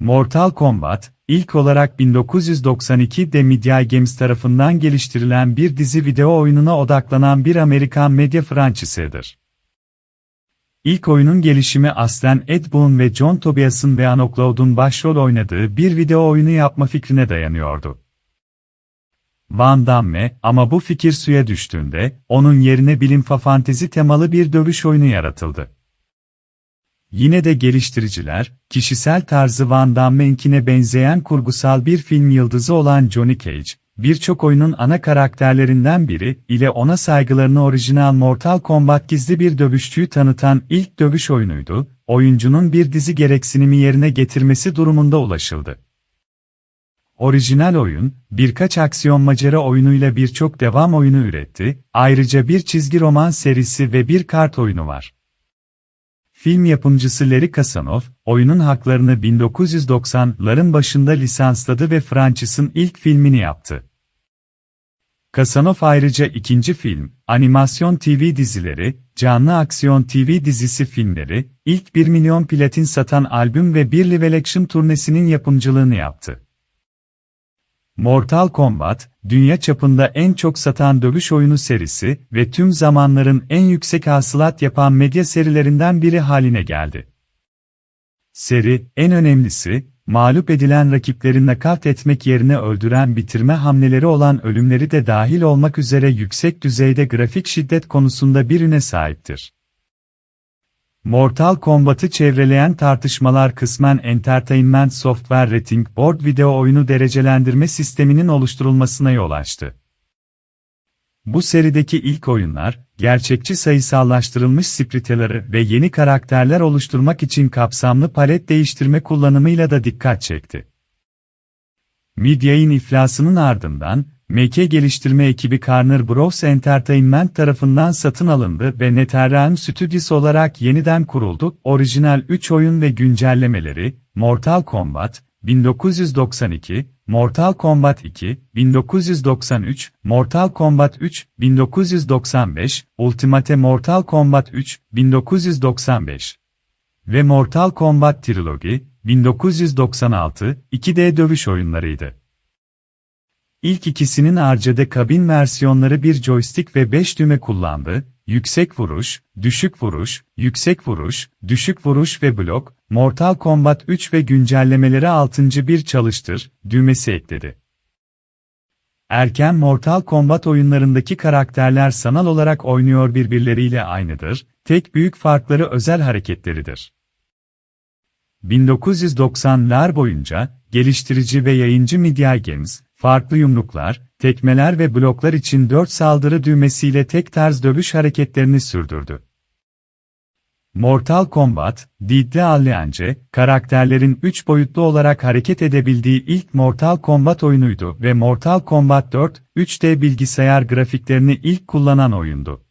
Mortal Kombat, ilk olarak 1992'de Media Games tarafından geliştirilen bir dizi video oyununa odaklanan bir Amerikan medya franchise'dir. İlk oyunun gelişimi aslen Ed Boon ve John Tobias'ın ve Anok Loud'un başrol oynadığı bir video oyunu yapma fikrine dayanıyordu. Van Damme, ama bu fikir suya düştüğünde, onun yerine bilim fa temalı bir dövüş oyunu yaratıldı. Yine de geliştiriciler, kişisel tarzı Van Damme'inkine benzeyen kurgusal bir film yıldızı olan Johnny Cage, birçok oyunun ana karakterlerinden biri ile ona saygılarını orijinal Mortal Kombat gizli bir dövüşçüyü tanıtan ilk dövüş oyunuydu, oyuncunun bir dizi gereksinimi yerine getirmesi durumunda ulaşıldı. Orijinal oyun, birkaç aksiyon macera oyunuyla birçok devam oyunu üretti, ayrıca bir çizgi roman serisi ve bir kart oyunu var. Film yapımcısı Larry Kasanoff, oyunun haklarını 1990'ların başında lisansladı ve franchise'ın ilk filmini yaptı. Kasanoff ayrıca ikinci film, animasyon TV dizileri, canlı aksiyon TV dizisi filmleri, ilk 1 milyon platin satan albüm ve bir live action turnesinin yapımcılığını yaptı. Mortal Kombat, dünya çapında en çok satan dövüş oyunu serisi ve tüm zamanların en yüksek hasılat yapan medya serilerinden biri haline geldi. Seri, en önemlisi, mağlup edilen rakipleri nakavt etmek yerine öldüren bitirme hamleleri olan ölümleri de dahil olmak üzere yüksek düzeyde grafik şiddet konusunda bir üne sahiptir. Mortal Kombat'ı çevreleyen tartışmalar kısmen Entertainment Software Rating Board video oyunu derecelendirme sisteminin oluşturulmasına yol açtı. Bu serideki ilk oyunlar, gerçekçi sayısallaştırılmış spriteleri ve yeni karakterler oluşturmak için kapsamlı palet değiştirme kullanımıyla da dikkat çekti. Midyay'ın iflasının ardından, MK geliştirme ekibi Warner Bros. Entertainment tarafından satın alındı ve NetherRealm Studios olarak yeniden kuruldu. Orijinal 3 oyun ve güncellemeleri, Mortal Kombat, 1992, Mortal Kombat 2, 1993, Mortal Kombat 3, 1995, Ultimate Mortal Kombat 3, 1995 ve Mortal Kombat Trilogy, 1996, 2D dövüş oyunlarıydı. İlk ikisinin arcade kabin versiyonları bir joystick ve 5 düğme kullandı, yüksek vuruş, düşük vuruş, yüksek vuruş, düşük vuruş ve blok, Mortal Kombat 3 ve güncellemeleri 6. bir çalıştır, düğmesi ekledi. Erken Mortal Kombat oyunlarındaki karakterler sanal olarak oynuyor birbirleriyle aynıdır, tek büyük farkları özel hareketleridir. 1990'lar boyunca, geliştirici ve yayıncı Media Games, farklı yumruklar, tekmeler ve bloklar için 4 saldırı düğmesiyle tek tarz dövüş hareketlerini sürdürdü. Mortal Kombat, Deadly Alliance, karakterlerin 3 boyutlu olarak hareket edebildiği ilk Mortal Kombat oyunuydu ve Mortal Kombat 4, 3D bilgisayar grafiklerini ilk kullanan oyundu.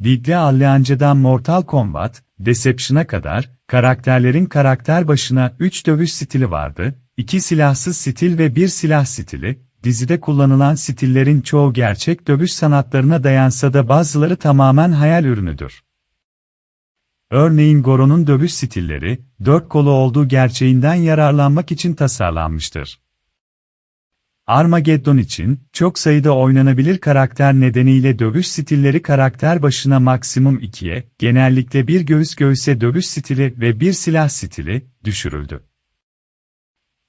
Deadly Alliance'dan Mortal Kombat, Deception'a kadar, karakterlerin karakter başına 3 dövüş stili vardı, İki silahsız stil ve bir silah stili, dizide kullanılan stillerin çoğu gerçek dövüş sanatlarına dayansa da bazıları tamamen hayal ürünüdür. Örneğin Goro'nun dövüş stilleri, dört kolu olduğu gerçeğinden yararlanmak için tasarlanmıştır. Armageddon için, çok sayıda oynanabilir karakter nedeniyle dövüş stilleri karakter başına maksimum 2'ye, genellikle bir göğüs göğüse dövüş stili ve bir silah stili, düşürüldü.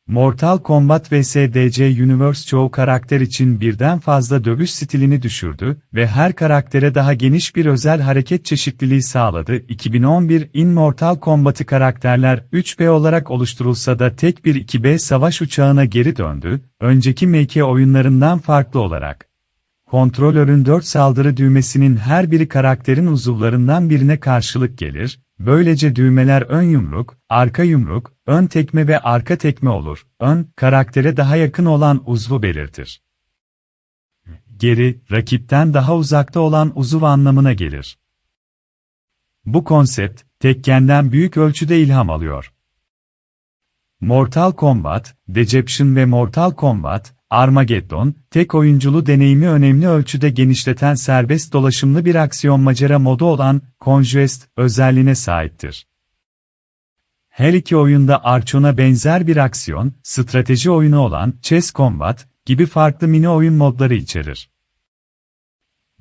Mortal Kombat vs DC Universe çoğu karakter için birden fazla dövüş stilini düşürdü ve her karaktere daha geniş bir özel hareket çeşitliliği sağladı. 2011 In Mortal Kombat'ı karakterler 3B olarak oluşturulsa da tek bir 2B savaş uçağına geri döndü, önceki MK oyunlarından farklı olarak. Kontrolörün 4 saldırı düğmesinin her biri karakterin uzuvlarından birine karşılık gelir, Böylece düğmeler ön yumruk, arka yumruk, ön tekme ve arka tekme olur. Ön, karaktere daha yakın olan uzvu belirtir. Geri, rakipten daha uzakta olan uzuv anlamına gelir. Bu konsept, Tekken'den büyük ölçüde ilham alıyor. Mortal Kombat, Deception ve Mortal Kombat, Armageddon, tek oyunculu deneyimi önemli ölçüde genişleten serbest dolaşımlı bir aksiyon macera modu olan Conquest özelliğine sahiptir. Her iki oyunda Archon'a benzer bir aksiyon, strateji oyunu olan Chess Combat gibi farklı mini oyun modları içerir.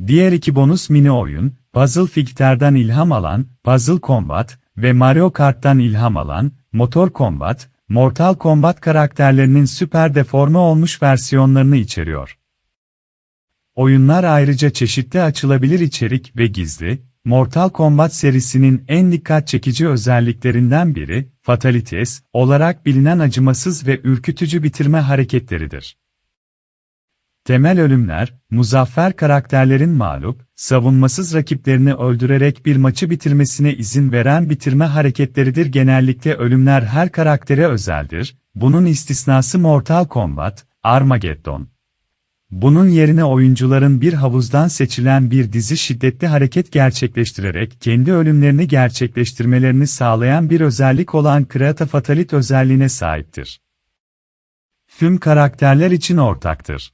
Diğer iki bonus mini oyun, Puzzle Fighter'dan ilham alan Puzzle Combat ve Mario Kart'tan ilham alan Motor Combat, Mortal Kombat karakterlerinin süper deforme olmuş versiyonlarını içeriyor. Oyunlar ayrıca çeşitli açılabilir içerik ve gizli, Mortal Kombat serisinin en dikkat çekici özelliklerinden biri, Fatalities olarak bilinen acımasız ve ürkütücü bitirme hareketleridir. Temel ölümler, muzaffer karakterlerin mağlup, savunmasız rakiplerini öldürerek bir maçı bitirmesine izin veren bitirme hareketleridir. Genellikle ölümler her karaktere özeldir, bunun istisnası Mortal Kombat, Armageddon. Bunun yerine oyuncuların bir havuzdan seçilen bir dizi şiddetli hareket gerçekleştirerek kendi ölümlerini gerçekleştirmelerini sağlayan bir özellik olan Creata Fatalit özelliğine sahiptir. Tüm karakterler için ortaktır.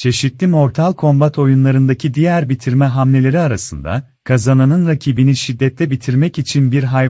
Çeşitli Mortal Kombat oyunlarındaki diğer bitirme hamleleri arasında, kazananın rakibini şiddetle bitirmek için bir hayvan